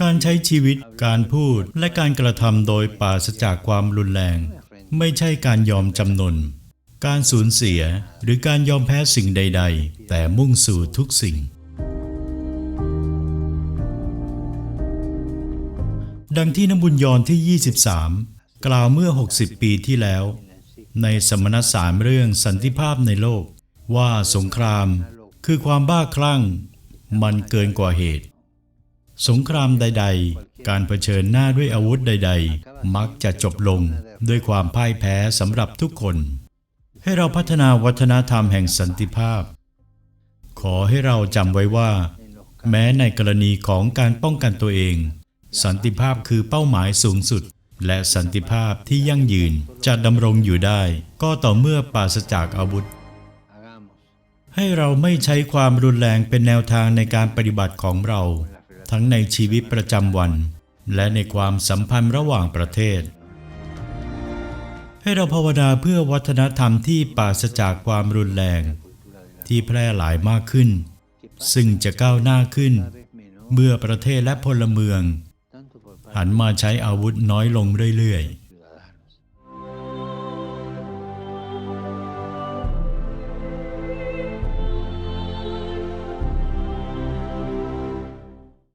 การใช้ชีวิต การพูด และการกระทำโดยปราศจากความรุนแรง ไม่ใช่การยอมจำนน การสูญเสียหรือการยอมแพ้สิ่งใด ๆ แต่มุ่งสู่ทุกสิ่ง ดังที่นบุญยอนที่ 23 กล่าวเมื่อ 60 ปีที่แล้ว ในสมณสารเรื่องสันติภาพในโลก ว่าสงครามคือความบ้าคลั่ง มันเกินกว่าเหตุ สงครามใด ๆ การเผชิญหน้าด้วยอาวุธใด ๆ มักจะจบลงด้วยความพ่ายแพ้สำหรับทุกคน ให้เราพัฒนาวัฒนธรรมแห่งสันติภาพ ขอให้เราจำไว้ว่า แม้ในกรณีของการป้องกันตัวเอง สันติภาพคือเป้าหมายสูงสุด และสันติภาพที่ยั่งยืนจะดำรงอยู่ได้ ก็ต่อเมื่อปราศจากอาวุธให้เราไม่ใช้ความรุนแรงเป็นแนวทางในการปฏิบัติของเรา ทั้งในชีวิตประจำวัน และในความสัมพันธ์ระหว่างประเทศ ให้เราภาวนาเพื่อวัฒนธรรมที่ปราศจากความรุนแรง ที่แพร่หลายมากขึ้น ซึ่งจะก้าวหน้าขึ้น เมื่อประเทศและพลเมือง หันมาใช้อาวุธน้อยลงเรื่อยๆ